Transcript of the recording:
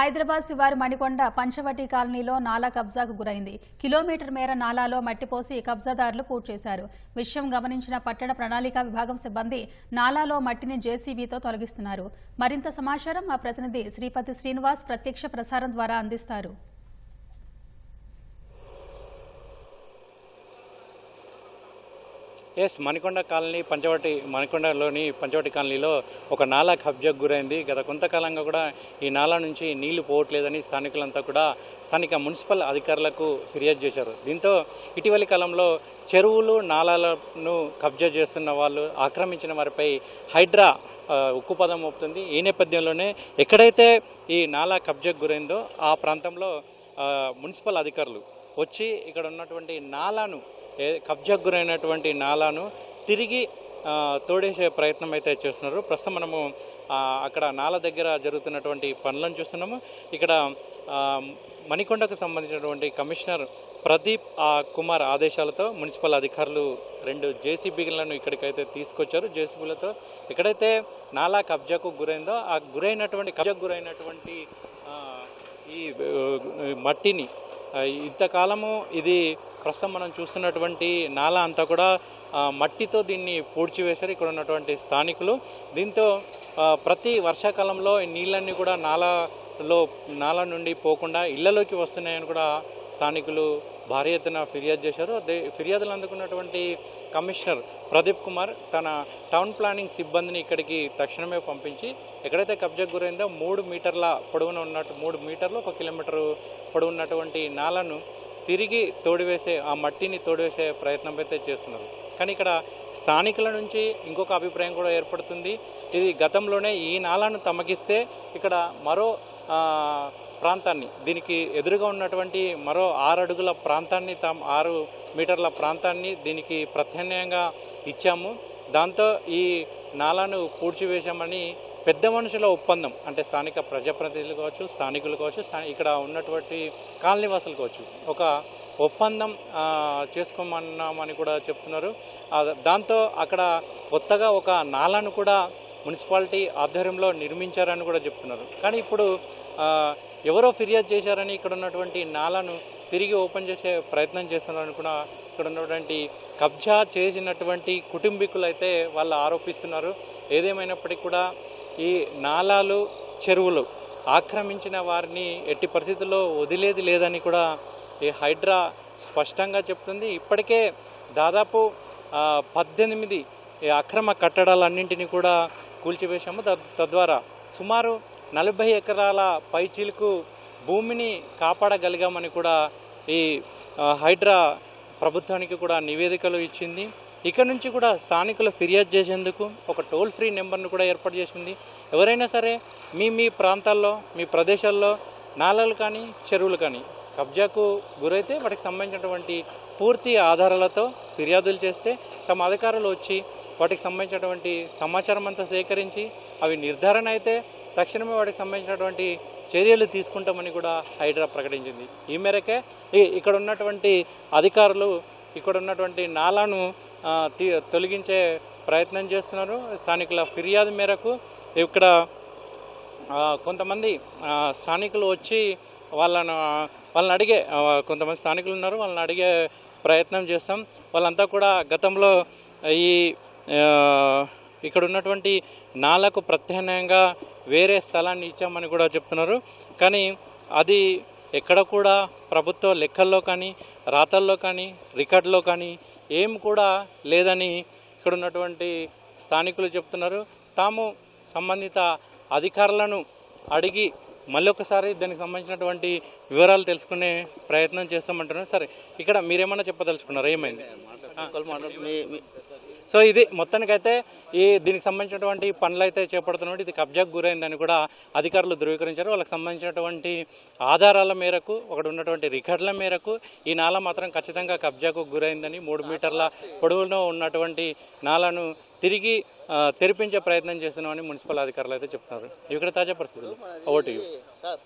హైదరాబాద్ శివారు మణికొండ పంచవటి కాలనీలో నాలా కబ్జాకు గురైంది. కిలోమీటర్ మేర నాలాలో మట్టిపోసి కబ్జాదారులు పూర్తి చేశారు. విషయం గమనించిన పట్టణ ప్రణాళిక విభాగం సిబ్బంది నాలాలో మట్టిని జేసీబీతో తొలగిస్తున్నారు. మరింత సమాచారం మా ప్రతినిధి శ్రీపతి శ్రీనివాస్ ప్రత్యక్ష ప్రసారం ద్వారా అందిస్తారు. ఎస్ మణికొండ కాలనీ పంచవటి మణికొండలోని పంచవటి కాలనీలో ఒక నాలా కబ్జాకు గురైంది. గత కొంతకాలంగా కూడా ఈ నాలా నుంచి నీళ్ళు పోవట్లేదని స్థానికులంతా కూడా స్థానిక మున్సిపల్ అధికారులకు ఫిర్యాదు చేశారు. దీంతో ఇటీవలి కాలంలో చెరువులు నాలాలను కబ్జా చేస్తున్న వాళ్ళు ఆక్రమించిన వారిపై హైడ్రా ఉక్కు ఉక్కుపదం మోపుతుంది. ఈ నేపథ్యంలోనే ఎక్కడైతే ఈ నాలా కబ్జాకు గురైందో ఆ ప్రాంతంలో మున్సిపల్ అధికారులు వచ్చి ఇక్కడ ఉన్నటువంటి నాలాను కబ్జాకు గురైనటువంటి నాలాను తిరిగి తోడేసే ప్రయత్నం అయితే చేస్తున్నారు. ప్రస్తుతం మనము అక్కడ నాల దగ్గర జరుగుతున్నటువంటి పనులను చూస్తున్నాము. ఇక్కడ మణికొండకు సంబంధించినటువంటి కమిషనర్ ప్రదీప్ ఆ, కుమార్ ఆదేశాలతో మున్సిపల్ అధికారులు రెండు జేసీబీలను ఇక్కడికైతే తీసుకొచ్చారు. జేసీబీలతో ఎక్కడైతే నాలా కబ్జాకు గురైందో ఆ గురైనటువంటి కబ్జాకు గురైనటువంటి ఈ మట్టిని ఇంతకాలము ఇది ప్రస్తుతం మనం చూస్తున్నటువంటి నాల అంతా కూడా మట్టితో దీన్ని పూడ్చివేశారు. ఇక్కడ ఉన్నటువంటి స్థానికులు. దీంతో ప్రతి వర్షాకాలంలో నీళ్ళన్నీ కూడా నాలలో నాల నుండి పోకుండా ఇళ్ళలోకి వస్తున్నాయని కూడా స్థానికులు భారీ ఎత్తున ఫిర్యాదు చేశారు. అదే ఫిర్యాదులు అందుకున్నటువంటి కమిషనర్ ప్రదీప్ కుమార్ తన టౌన్ ప్లానింగ్ సిబ్బందిని ఇక్కడికి తక్షణమే పంపించి ఎక్కడైతే కబ్జాకు గురైందో మూడు మీటర్ల పొడవున ఉన్నట్టు మూడు మీటర్లు ఒక కిలోమీటర్ పొడవున్నటువంటి నాలను తిరిగి తోడివేసే ఆ మట్టిని తోడివేసే ప్రయత్నం అయితే చేస్తున్నారు. కానీ ఇక్కడ స్థానికుల నుంచి ఇంకొక అభిప్రాయం కూడా ఏర్పడుతుంది. ఇది గతంలోనే ఈ నాలను తమకిస్తే ఇక్కడ మరో ప్రాంతాన్ని దీనికి ఎదురుగా ఉన్నటువంటి మరో ఆరు అడుగుల ప్రాంతాన్ని తాము ఆరు మీటర్ల ప్రాంతాన్ని దీనికి ప్రత్యామ్నాయంగా ఇచ్చాము. దాంతో ఈ నాలాను పూడ్చివేశామని పెద్ద మనుషుల ఒప్పందం అంటే స్థానిక ప్రజాప్రతినిధులు కావచ్చు స్థానికులు కావచ్చు ఇక్కడ ఉన్నటువంటి కాలనీవాసులు కావచ్చు ఒక ఒప్పందం చేసుకోమన్నామని కూడా చెప్తున్నారు. దాంతో అక్కడ కొత్తగా ఒక నాలను కూడా మున్సిపాలిటీ ఆధ్వర్యంలో నిర్మించారని కూడా చెప్తున్నారు. కానీ ఇప్పుడు ఎవరో ఫిర్యాదు చేశారని ఇక్కడ ఉన్నటువంటి నాలను తిరిగి ఓపెన్ చేసే ప్రయత్నం చేస్తున్నారని కూడా ఇక్కడ ఉన్నటువంటి కబ్జా చేసినటువంటి కుటుంబీకులు అయితే వాళ్ళు ఆరోపిస్తున్నారు. ఏదేమైనప్పటికీ కూడా ఈ నాలాలు చెరువులు ఆక్రమించిన వారిని ఎట్టి పరిస్థితుల్లో వదిలేది లేదని కూడా ఈ హైడ్రా స్పష్టంగా చెప్తుంది. ఇప్పటికే దాదాపు పద్దెనిమిది ఈ అక్రమ కట్టడాలన్నింటినీ కూడా కూల్చివేశాము. తద్వారా సుమారు నలభై ఎకరాల పైచీలకు భూమిని కాపాడగలిగామని కూడా ఈ హైడ్రా ప్రభుత్వానికి కూడా నివేదికలు ఇచ్చింది. ఇక్కడ నుంచి కూడా స్థానికులు ఫిర్యాదు చేసేందుకు ఒక టోల్ ఫ్రీ నెంబర్ను కూడా ఏర్పాటు చేసింది. ఎవరైనా సరే మీ మీ ప్రాంతాల్లో మీ ప్రదేశాల్లో నాలలు కానీ చెరువులు కానీ కబ్జాకు గురైతే వాటికి సంబంధించినటువంటి పూర్తి ఆధారాలతో ఫిర్యాదులు చేస్తే తమ అధికారులు వచ్చి వాటికి సంబంధించినటువంటి సమాచారం అంతా సేకరించి అవి నిర్ధారణ అయితే తక్షణమే వాటికి సంబంధించినటువంటి చర్యలు తీసుకుంటామని కూడా హైడ్రా ప్రకటించింది. ఈ మేరకే ఈ- ఇక్కడ ఉన్నటువంటి అధికారులు ఇక్కడ ఉన్నటువంటి నాలాను తొలగించే ప్రయత్నం చేస్తున్నారు. స్థానికుల ఫిర్యాదు మేరకు ఇక్కడ కొంతమంది స్థానికులు వచ్చి వాళ్ళను వాళ్ళని అడిగే కొంతమంది స్థానికులు ఉన్నారు. వాళ్ళని అడిగే ప్రయత్నం చేస్తాం. వాళ్ళంతా కూడా గతంలో ఈ ఇక్కడ ఉన్నటువంటి నాలకు ప్రత్యామ్నాయంగా వేరే స్థలాన్ని ఇచ్చామని కూడా చెప్తున్నారు. కానీ అది ఎక్కడ కూడా ప్రభుత్వ లెక్కల్లో కానీ రాతల్లో కానీ రికార్డులో కానీ ఏం కూడా లేదని ఇక్కడ ఉన్నటువంటి స్థానికులు చెప్తున్నారు. తాము సంబంధిత అధికారులను అడిగి మళ్ళీ ఒకసారి దానికి సంబంధించినటువంటి వివరాలు తెలుసుకునే ప్రయత్నం చేస్తామంటున్నారు. సరే ఇక్కడ మీరేమన్నా చెప్పదలుచుకున్నారు? ఏమైంది? సో ఇది మొత్తానికైతే ఈ దీనికి సంబంధించినటువంటి పనులు అయితే చేపడుతున్నటువంటి ఇది కబ్జాకు గురైందని కూడా అధికారులు ధృవీకరించారు. వాళ్ళకి సంబంధించినటువంటి ఆధారాల మేరకు ఒకటి ఉన్నటువంటి రికార్డుల మేరకు ఈ నాల మాత్రం ఖచ్చితంగా కబ్జాకు గురైందని మూడు మీటర్ల పొడవులో ఉన్నటువంటి నాలను తిరిగి తెరిపించే ప్రయత్నం చేస్తున్నామని మున్సిపల్ అధికారులు అయితే చెప్తున్నారు. ఇక్కడ తాజా పరిస్థితులు. Vote sir